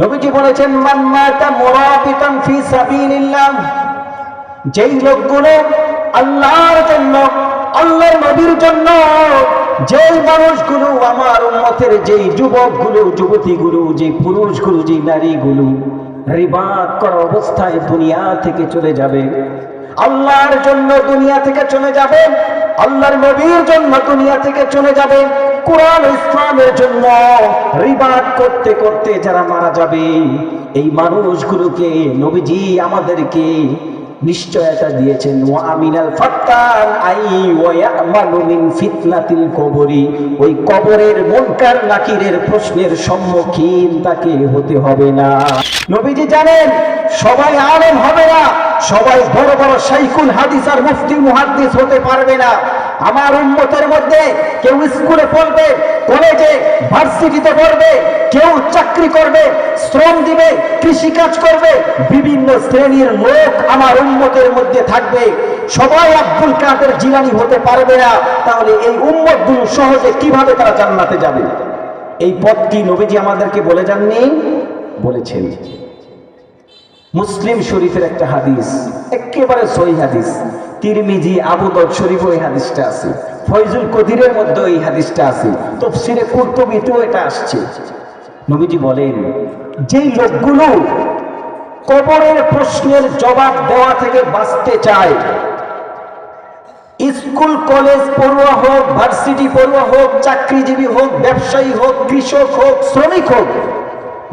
নবীজি বলেছেন, মান মাতা মুরাবিতান ফি সাবিলিল্লাহ। যেই লোকগুলো আল্লাহর জন্য, আল্লাহর নবীর জন্য, যেই মানুষগুলো আমার উম্মতের যেই যুবকগুলো, যুবতীগুলো যে পুরুষগুলো যে নারীগুলো রিবাদ করা অবস্থায় দুনিয়া থেকে চলে যাবে, আল্লাহর জন্য দুনিয়া থেকে চলে যাবে, আল্লাহর নবীর জন্য দুনিয়া থেকে চলে যাবে কোরআন ইসলামের জন্য রিবাদ করতে করতে যারা মারা যাবে, এই মানুষগুলোকে নবীজি আমাদেরকে নিশ্চয়তা দিয়েছেন। ওয়া আমিনাল ফাত্তান আই ওয়া ইয়ামালু মিন ফিতনাতিল কবরি। ওই কবরের মুনকার নাকিরের প্রশ্নের সম্মুখীন তাকে হতে হবে না। নবীজি জানেন, সবাই আলেম হবে না, সবাই বড় বড় শাইখুল হাদিস আর মুফতি মুহাদ্দিস হতে পারবে না। আমার উম্মতের মধ্যে কেউ স্কুলে পড়বে, কলেজে ভার্সিটিতে পড়বে, কেউ চাকরি করবে, শ্রম দিবে কৃষি কাজ করবে, বিভিন্ন শ্রেণির লোক আমার উন্মতের মধ্যে থাকবে। সবাই আব্দুল কাদের জিলানি হতে পারবে না, তাহলে এই উম্মতগুলো সহজে কীভাবে তারা জান্নাতে যাবে? এই পথ কি নবীজি আমাদেরকে বলে যাননি? বলেছেন। মুসলিম শরীফের একটা হাদিস, একেবারে সহি হাদিস। তিরমিজি, আবু দর শরীফ ওই হাদিসটা আছে। ফয়জুল কদিরের মধ্যে এই হাদিসটা আছে। তফসিরে কুর্তুবিতেও এটা আসছে। নবীজি বলেন, যেই লোকগুলো কবরের প্রশ্নের জবাব দেওয়া থেকে বাঁচতে চায়, স্কুল, কলেজ পড়ুয়া হোক, ভার্সিটি পড়ুয়া হোক, চাকরিজীবী হোক, ব্যবসায়ী হোক, কৃষক হোক, শ্রমিক হোক,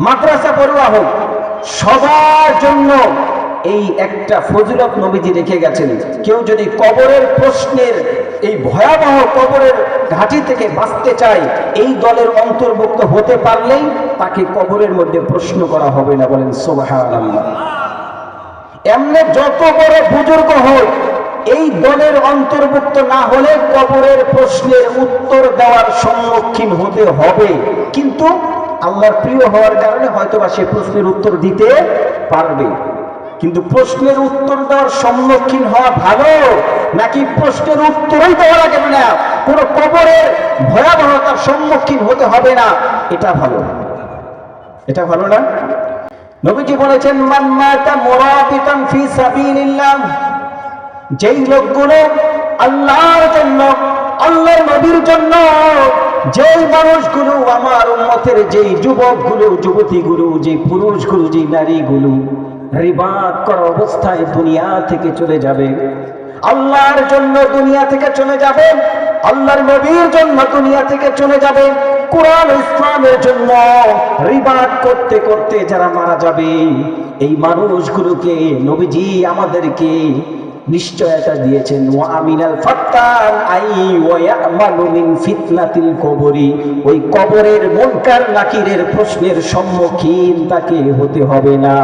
মাদ্রাসা পড়ুয়া হোক সবার জন্য এই একটা ফজিলত নবীজি রেখে গেছেন। কেউ যদি কবরের প্রশ্নের, এই ভয়াবহ কবরের ঘাঁটি থেকে বাঁচতে চায়, এই দলের অন্তর্ভুক্ত হতে পারলেই তাকে কবরের মধ্যে প্রশ্ন করা হবে না বলেন সোবাহ এমনি যত বড় বুজুর্গ হোক, এই দলের অন্তর্ভুক্ত না হলে কবরের প্রশ্নের উত্তর দেওয়ার সম্মুখীন হতে হবে। কিন্তু আল্লাহর প্রিয় হওয়ার কারণে হয়তোবা সে প্রশ্নের উত্তর দিতে পারবে। কিন্তু প্রশ্নের উত্তর দেওয়ার সম্মুখীন হওয়া ভালো, নাকি প্রশ্নের উত্তরই দেওয়া লাগবে না? কোনো কবরের ভয়াবহতার সম্মুখীন হতে হবে না, এটা ভালো এটা ভালো না? নবীজি বলেছেন, মান মাতা ফি সাবিলিল্লাহ। যেই লোকগুলো আল্লাহর জন্য, আল্লাহর নবীর জন্য যেই মানুষগুলো আমার উম্মতের যেই যুবকগুলো, যুবতীগুলো যে পুরুষগুলো যে নারীগুলো রিবাদ করা অবস্থায় দুনিয়া থেকে চলে যাবে, আল্লাহর জন্য দুনিয়া থেকে চলে যাবে, আল্লাহর নবীর জন্য দুনিয়া থেকে চলে যাবে, কোরআন ইসলামের জন্য রিবাদ করতে করতে যারা মারা যাবে, এই মানুষগুলোকে নবীজি আমাদেরকে নিশ্চয়তা দিয়েছেন। ওয়া আমিনাল ফাত্তান আই ওয়া ইয়ামালু মিন ফিতনাতিল কবরি। ওই কবরের মুনকার নাকিরের প্রশ্নের সম্মুখীন তাকে হতে হবে না।